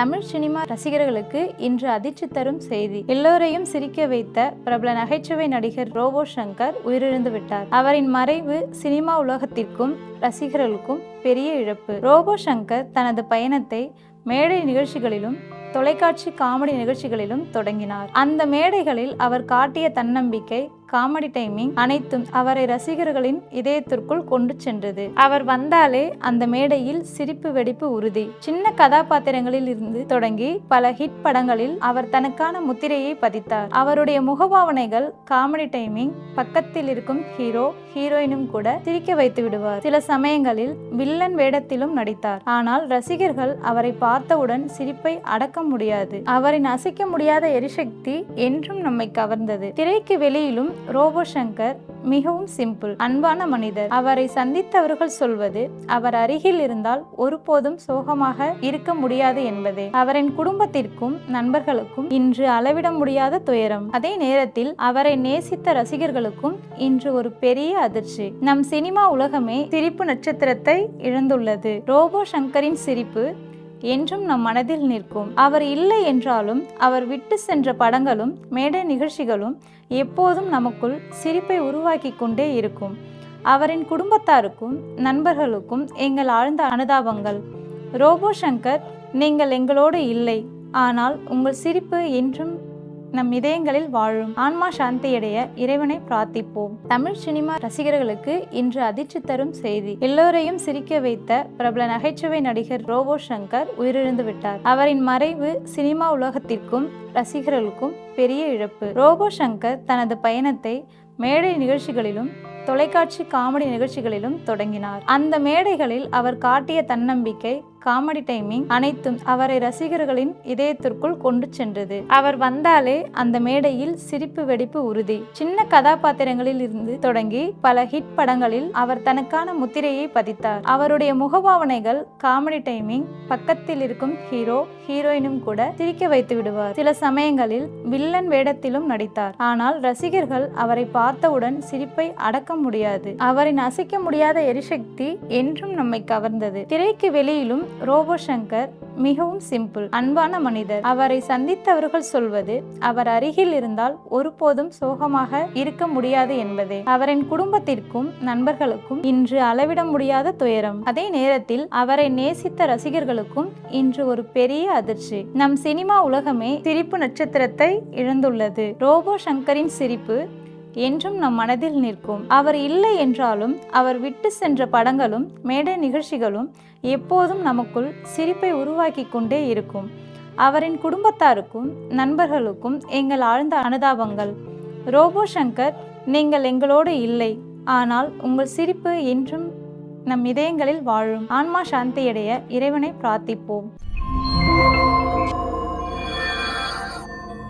Tamil cinema ரசிகர்களுக்கு இன்று அதிர்ச்சி தரும் செய்தி. எல்லோரையும் சிரிக்க வைத்த பிரபல நகைச்சுவை நடிகர் ரோபோ சங்கர் உயிரிழந்து விட்டார். அவரின் மறைவு சினிமா உலகத்திற்கும் ரசிகர்களுக்கும் பெரிய இழப்பு. ரோபோ சங்கர் தனது பயணத்தை மேடை நிகழ்ச்சிகளிலும் தொலைக்காட்சி காமெடி நிகழ்ச்சிகளிலும் தொடங்கினார். அந்த மேடைகளில் அவர் காட்டிய தன்னம்பிக்கை காமெடி டைமிங் அனைத்தும் அவரை ரசிகர்களின் இதயத்திற்குள் கொண்டு சென்றது. அவர் வந்தாலே அந்த மேடையில் சிரிப்பு வெடிப்பு உறுதி. சின்ன கதாபாத்திரங்களில் இருந்து தொடங்கி பல ஹிட் படங்களில் அவர் தனக்கான முத்திரையை பதித்தார். அவருடைய முகபாவனைகள் காமெடி டைமிங் பக்கத்தில் இருக்கும் ஹீரோ ஹீரோயினும் கூட சிரிக்க வைத்து விடுவார். சில சமயங்களில் வில்லன் வேடத்திலும் நடித்தார். ஆனால் ரசிகர்கள் அவரை பார்த்தவுடன் சிரிப்பை அடக்க முடியாது. அவரின் அசைக்க முடியாத எரிசக்தி என்றும் நம்மை கவர்ந்தது. திரைக்கு வெளியிலும் ரோபோ சங்கர் மிகவும் சிம்பிள் அன்பான மனிதர். அவரை சந்தித்தவர்கள் சொல்வது அவர் அருகில் இருந்தால் ஒருபோதும் சோகமாக இருக்க முடியாது என்பதே. அவரின் குடும்பத்திற்கும் நண்பர்களுக்கும் இன்று அளவிட முடியாத துயரம். அதே நேரத்தில் அவரை நேசித்த ரசிகர்களுக்கும் இன்று ஒரு பெரிய அதிர்ச்சி. நம் சினிமா உலகமே சிரிப்பு நட்சத்திரத்தை இழந்துள்ளது. ரோபோ சங்கரின் சிரிப்பு என்றும் நம் மனதில் நிற்கும். அவர் இல்லை என்றாலும் அவர் விட்டு சென்ற படங்களும் மேடை நிகழ்ச்சிகளும் எப்போதும் நமக்குள் சிரிப்பை உருவாக்கி கொண்டே இருக்கும். அவரின் குடும்பத்தாருக்கும் நண்பர்களுக்கும் எங்கள் ஆழ்ந்த அனுதாபங்கள். ரோபோ சங்கர் நீங்கள் எங்களோடு இல்லை. ஆனால் உங்கள் சிரிப்பு என்றும் நம் இதயங்களில் வாழும் ஆன்மா சாந்தியடைய இறைவனை பிரார்த்திப்போம். தமிழ் சினிமா ரசிகர்களுக்கு இன்று அதிர்ச்சி தரும் செய்தி. எல்லோரையும் சிரிக்க வைத்த பிரபல நகைச்சுவை நடிகர் ரோபோ சங்கர் உயிரிழந்து விட்டார். அவரின் மறைவு சினிமா உலகத்திற்கும் ரசிகர்களுக்கும் பெரிய இழப்பு. ரோபோ சங்கர் தனது பயணத்தை மேடை நிகழ்ச்சிகளிலும் தொலைக்காட்சி காமெடி நிகழ்ச்சிகளிலும் தொடங்கினார். அந்த மேடைகளில் அவர் காட்டிய தன்னம்பிக்கை காமெடி டைமிங் அனைத்தும் அவரை ரசிகர்களின் இதயத்திற்குள் கொண்டு சென்றது. அவர் வந்தாலே அந்த மேடையில் சிரிப்பு வெடிப்பு உறுதி. சின்ன கதாபாத்திரங்களில் இருந்து தொடங்கி பல ஹிட் படங்களில் அவர் தனக்கான முத்திரையை பதித்தார். அவருடைய முகபாவனைகள் காமெடி டைமிங் பக்கத்தில் இருக்கும் ஹீரோ ஹீரோயினும் கூட சிரிக்க வைத்து விடுவார். சில சமயங்களில் வில்லன் வேடத்திலும் நடித்தார். ஆனால் ரசிகர்கள் அவரை பார்த்தவுடன் சிரிப்பை அடக்க முடியாது. அவரின் அசைக்க முடியாத எரிசக்தி என்றும் நம்மை கவர்ந்தது. திரைக்கு வெளியிலும் ரோபோ சங்கர் மிகவும் சிம்பிள் அன்பான மனிதர். அவரை சந்தித்தவர்கள் சொல்வது அவர் அருகில் இருந்தால் ஒருபோதும் சோகமாக இருக்க முடியாது என்பதே. அவரின் குடும்பத்திற்கும் நண்பர்களுக்கும் இன்று அளவிட முடியாத துயரம். அதே நேரத்தில் அவரை நேசித்த ரசிகர்களுக்கும் இன்று ஒரு பெரிய அதிர்ச்சி. நம் சினிமா உலகமே சிரிப்பு நட்சத்திரத்தை இழந்துள்ளது. ரோபோ சங்கரின் சிரிப்பு என்றும் நம் மனதில் நிற்கும். அவர் இல்லை என்றாலும் அவர் விட்டு சென்ற படங்களும் மேடை நிகழ்ச்சிகளும் எப்போதும் நமக்குள் சிரிப்பை உருவாக்கி கொண்டே இருக்கும். அவரின் குடும்பத்தாருக்கும் நண்பர்களுக்கும் எங்கள் ஆழ்ந்த அனுதாபங்கள். ரோபோ சங்கர் நீங்கள் எங்களோடு இல்லை. ஆனால் உங்கள் சிரிப்பு என்றும் நம் இதயங்களில் வாழும். ஆன்மா சாந்தியடைய இறைவனை பிரார்த்திப்போம்.